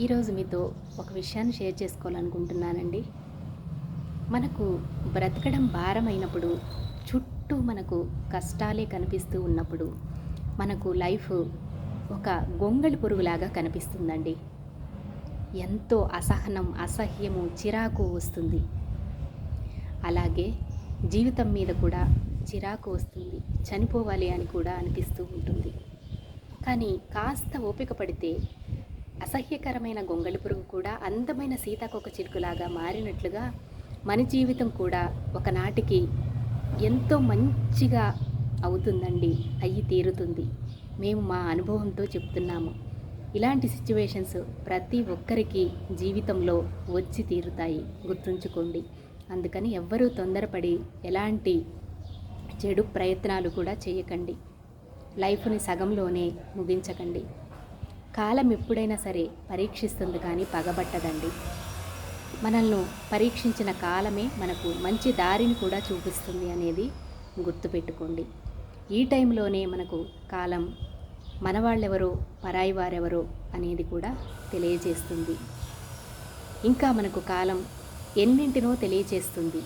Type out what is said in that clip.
ఈరోజు మీతో ఒక విషయాన్ని షేర్ చేసుకోవాలనుకుంటున్నానండి. మనకు బ్రతకడం భారమైనప్పుడు చుట్టూ మనకు కష్టాలే కనిపిస్తూ ఉన్నప్పుడు మనకు లైఫ్ ఒక గొంగళి పురుగులాగా కనిపిస్తుందండి. ఎంతో అసహనం అసహ్యము చిరాకు వస్తుంది. అలాగే జీవితం మీద కూడా చిరాకు వస్తుంది. చనిపోవాలి అని కూడా అనిపిస్తూ ఉంటుంది. కానీ కాస్త ఓపిక పడితే అసహ్యకరమైన గొంగళి పురుగు కూడా అందమైన సీతాకొక చిలుకలాగా మారినట్లుగా మన జీవితం కూడా ఒకనాటికి ఎంతో మంచిగా అవుతుందండి. అయ్యి తీరుతుంది. మేము మా అనుభవంతో చెప్తున్నాము. ఇలాంటి సిచ్యువేషన్స్ ప్రతి ఒక్కరికి జీవితంలో వచ్చి తీరుతాయి. గుర్తుంచుకోండి. అందుకని ఎవ్వరూ తొందరపడి ఎలాంటి చెడు ప్రయత్నాలు కూడా చేయకండి. లైఫ్ని సగంలోనే ముగించకండి. కాలం ఎప్పుడైనా సరే పరీక్షిస్తుంది కానీ పగబట్టదండి. మనల్ని పరీక్షించిన కాలమే మనకు మంచి దారిని కూడా చూపిస్తుంది అనేది గుర్తుపెట్టుకోండి. ఈ టైంలోనే మనకు కాలం మనవాళ్ళెవరో పరాయి వారెవరో అనేది కూడా తెలియజేస్తుంది. ఇంకా మనకు కాలం ఎన్నింటినో తెలియజేస్తుంది